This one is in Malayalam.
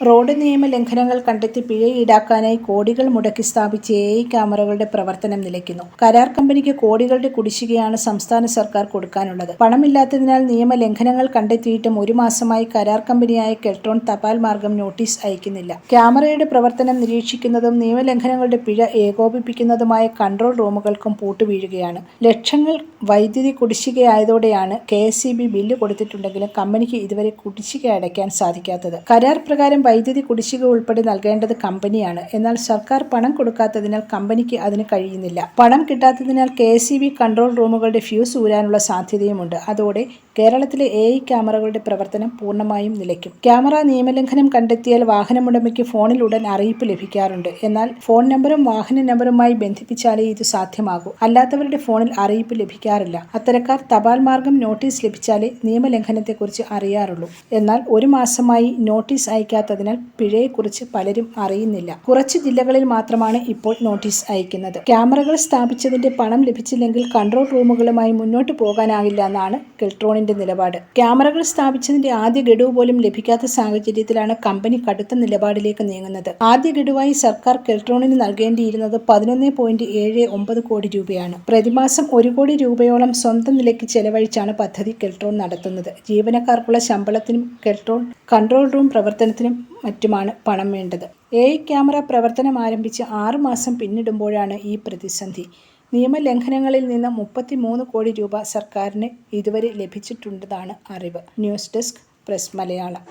റോഡ് നിയമ ലംഘനങ്ങൾ കണ്ടെത്തി പിഴ ഈടാക്കാനായി കോടികൾ മുടക്കി സ്ഥാപിച്ച എ ഐ ക്യാമറകളുടെ പ്രവർത്തനം നിലയ്ക്കുന്നു. കരാർ കമ്പനിക്ക് കോടികളുടെ കുടിശ്ശികയാണ് സംസ്ഥാന സർക്കാർ കൊടുക്കാനുള്ളത്. പണമില്ലാത്തതിനാൽ നിയമ ലംഘനങ്ങൾ കണ്ടെത്തിയിട്ടും ഒരു മാസമായി കരാർ കമ്പനിയായ കെൽട്രോൺ തപാൽ മാർഗം നോട്ടീസ് അയക്കുന്നില്ല. ക്യാമറയുടെ പ്രവർത്തനം നിരീക്ഷിക്കുന്നതും നിയമലംഘനങ്ങളുടെ പിഴ ഏകോപിപ്പിക്കുന്നതുമായ കൺട്രോൾ റൂമുകൾക്കും പൂട്ടുവീഴുകയാണ്. ലക്ഷങ്ങൾ വൈദ്യുതി കുടിശ്ശികയായതോടെയാണ് കെ എസ് ബില്ല് കൊടുത്തിട്ടുണ്ടെങ്കിലും കമ്പനിക്ക് ഇതുവരെ കുടിശ്ശിക അടയ്ക്കാൻ സാധിക്കാത്തത്. കരാർ പ്രകാരം വൈദ്യുതി കുടിശ്ശിക ഉൾപ്പെടെ നൽകേണ്ടത് കമ്പനിയാണ്. എന്നാൽ സർക്കാർ പണം കൊടുക്കാത്തതിനാൽ കമ്പനിക്ക് അതിന് കഴിയുന്നില്ല. പണം കിട്ടാത്തതിനാൽ കെ കൺട്രോൾ റൂമുകളുടെ ഫ്യൂസ് ഊരാനുള്ള സാധ്യതയുമുണ്ട്. അതോടെ കേരളത്തിലെ എ ഐ ക്യാമറകളുടെ പ്രവർത്തനം പൂർണമായും നിലയ്ക്കും. ക്യാമറ നിയമലംഘനം കണ്ടെത്തിയാൽ വാഹനമുടമയ്ക്ക് ഫോണിൽ ഉടൻ അറിയിപ്പ് ലഭിക്കാറുണ്ട്. എന്നാൽ ഫോൺ നമ്പറും വാഹന നമ്പറുമായി ബന്ധിപ്പിച്ചാലേ ഇത് സാധ്യമാകൂ. അല്ലാത്തവരുടെ ഫോണിൽ അറിയിപ്പ് ലഭിക്കാറില്ല. അത്തരക്കാർ തപാൽ മാർഗം നോട്ടീസ് ലഭിച്ചാലേ നിയമലംഘനത്തെക്കുറിച്ച് അറിയാറുള്ളൂ. എന്നാൽ ഒരു മാസമായി നോട്ടീസ് അയക്കാത്തതിനാൽ പിഴയെക്കുറിച്ച് പലരും അറിയുന്നില്ല. കുറച്ച് ജില്ലകളിൽ മാത്രമാണ് ഇപ്പോൾ നോട്ടീസ് അയക്കുന്നത്. ക്യാമറകൾ സ്ഥാപിച്ചതിന്റെ പണം ലഭിച്ചില്ലെങ്കിൽ കൺട്രോൾ റൂമുകളുമായി മുന്നോട്ട് പോകാനാകില്ല എന്നാണ് കെൽട്രോണിന്റെ നിലപാട്. ക്യാമറകൾ സ്ഥാപിച്ചതിന്റെ ആദ്യ ഗഡുവ് പോലും ലഭിക്കാത്ത സാഹചര്യത്തിലാണ് കമ്പനി കടുത്ത നിലപാടിലേക്ക് നീങ്ങുന്നത്. ആദ്യ ഗഡുവായി സർക്കാർ കെൽട്രോണിന് നൽകേണ്ടിയിരുന്നത് പതിനൊന്ന് പോയിന്റ് ഏഴ് ഒമ്പത് കോടി രൂപയാണ്. പ്രതിമാസം ഒരു കോടി രൂപയോളം സ്വന്തം നിലയ്ക്ക് ചെലവഴിച്ചാണ് പദ്ധതി കെൽട്രോൺ നടത്തുന്നത്. ജീവനക്കാർക്കുള്ള ശമ്പളത്തിനും കെൽട്രോൺ കൺട്രോൾ റൂം പ്രവർത്തനത്തിനും മറ്റുമാണ് പണം വേണ്ടത്. എ ക്യാമറ പ്രവർത്തനം ആരംഭിച്ച് ആറുമാസം പിന്നിടുമ്പോഴാണ് ഈ പ്രതിസന്ധി. നിയമലംഘനങ്ങളിൽ നിന്ന് മുപ്പത്തി മൂന്ന് കോടി രൂപ സർക്കാരിന് ഇതുവരെ ലഭിച്ചിട്ടുണ്ടെന്നാണ് അറിവ്. News desk press Malayalam.